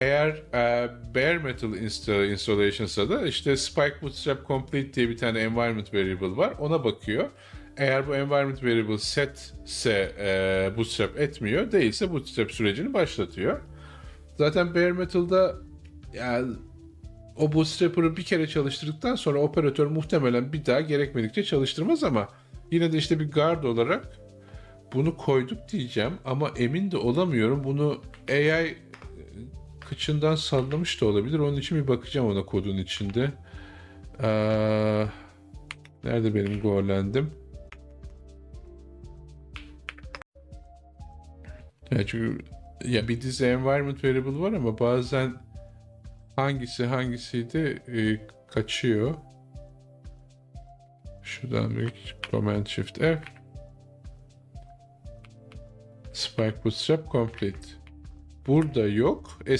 Eğer e, bare metal insta- installations'a da işte Spike Bootstrap Complete diye bir tane environment variable var. Ona bakıyor. Eğer bu environment variable set ise e, bootstrap etmiyor, değilse bootstrap sürecini başlatıyor. Zaten bare metal'da yani o bootstrapper'ı bir kere çalıştırdıktan sonra operatör muhtemelen bir daha gerekmedikçe çalıştırmaz ama yine de işte bir guard olarak bunu koyduk diyeceğim ama emin de olamıyorum. Bunu AI kıçından sallamış da olabilir. Onun için bir bakacağım ona kodun içinde. Ee, nerede benim golendim? Ya çünkü ya bir dizi environment variable var ama bazen hangisi hangisiydi e, kaçıyor. Şuradan bir Command Shift F. Spike Bootstrap Complete. Burada yok.